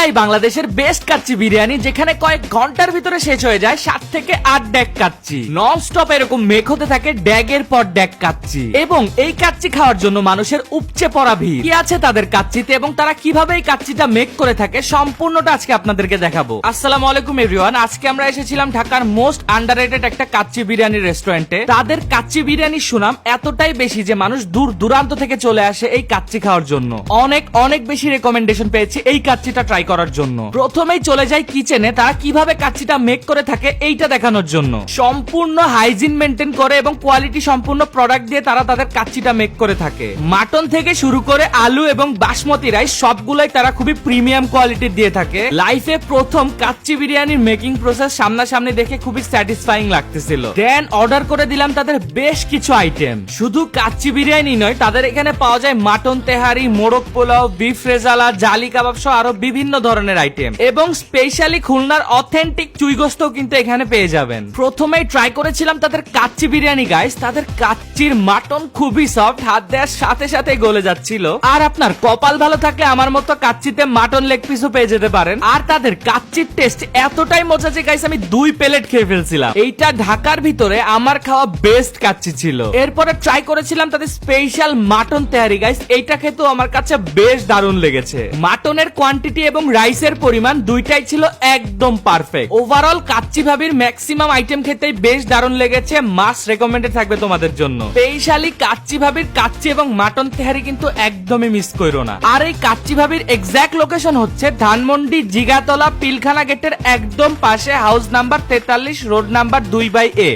এইটাই বাংলাদেশের বেস্ট কাচ্চি বিরিয়ানি, যেখানে কয়েক ঘণ্টার ভিতরে শেষ হয়ে যায় সাত থেকে আট ড্যাগ কাচ্চি। নন স্টপ এরকম মেঘ হতে থাকে ড্যাগের পর ড্যাগ কাচ্চি। এবং এই কাচ্চি খাওয়ার জন্য মানুষের উপচে পড়া ভিড়। কি আছে তাদের কাচ্চিতে এবং তারা কীভাবে এই কাচ্চিটা মেক করে থাকে সম্পূর্ণটা আজকে আপনাদেরকে দেখাবো। আসসালামু আলাইকুম এভরিওয়ান আজকে আমরা এসেছিলাম ঢাকার মোস্ট আন্ডাররেটেড একটা কাচ্চি বিরিয়ানি রেস্টুরেন্টে তাদের কাচ্চি বিরিয়ানির সুনাম এতটাই বেশি যে মানুষ দূর দূরান্ত থেকে চলে আসে এই কাচ্চি খাওয়ার জন্য। অনেক অনেক বেশি রেকমেন্ডেশন পেয়েছি এই কাচ্চিটা ট্রাই করার জন্য। প্রথমেই চলে যায় কিচেনে, তারা কীভাবে কাচ্চিটা মেক করে থাকে এইটা দেখানোর জন্য। সম্পূর্ণ হাইজিন মেনটেন করে এবং কোয়ালিটি সম্পূর্ণ প্রোডাক্ট দিয়ে তারা তাদের কাচ্চিটা মেক করে থাকে। মাটন থেকে শুরু করে আলু এবং বাসমতি রাইস সবগুলাই তারা খুবই প্রিমিয়াম কোয়ালিটির দিয়ে থাকে। লাইফে প্রথম কাচ্চি বিরিয়ানির মেকিং প্রসেস সামনাসামনি দেখে খুবই স্যাটিসফাইং লাগতেছিল। দেন অর্ডার করে দিলাম তাদের বেশ কিছু আইটেম শুধু কাচ্চি বিরিয়ানি নয়, তাদের এখানে পাওয়া যায় মাটন তেহারি, মোরগ পোলাও বিফ রেজালা জালি কাবাব সহ আরও বিভিন্ন ধরনের আইটেম এবং স্পেশালি খুলনার অথেন্টিক চুইগোস্ত কিন্তু এখানে পেয়ে যাবেন। প্রথমেই ট্রাই করেছিলাম তাদের কাচ্চি বিরিয়ানি গাইস তাদের কাচ্চির মাটন খুবই সফট হাত দেওয়ার সাথে সাথে গলে যাচ্ছিল। আর আপনার কপাল ভালো থাকলে আমার মতো কাচ্চিতে মাটন লেগ পিসও পেয়ে যেতে পারেন। আর তাদের কাচ্চির টেস্ট এতটাই মজা যে গাইস আমি দুই প্লেট খেয়ে ফেলছিলাম। এইটা ঢাকার ভিতরে আমার খাওয়া বেস্ট কাচ্চি ছিল। এরপরে ট্রাই করেছিলাম তাদের স্পেশাল মাটন তেহারি গাইস এইটা খেতেও আমার কাছে বেশ দারুণ লেগেছে। মাটনের কোয়ান্টিটি এবং রাইসের পরিমাণ দুইটাই ছিল একদম পারফেক্ট ওভারঅল কাচ্চি ভাবির ম্যাক্সিমাম আইটেম খেতেই বেশ দারুণ লেগেছে মাস রেকমেন্ডেড থাকবে তোমাদের জন্য। স্পেশালি কাচ্চি ভাবির কাচ্চি এবং মাটন তেহারি কিন্তু একদমই মিস করো না। আর এই কাচ্চি ভাবির এক্সাক্ট লোকেশন হচ্ছে ধানমন্ডি জিগাতলা পিলখানা গেটের একদম পাশে হাউস নাম্বার তেতাল্লিশ রোড নাম্বার দুই বাই এ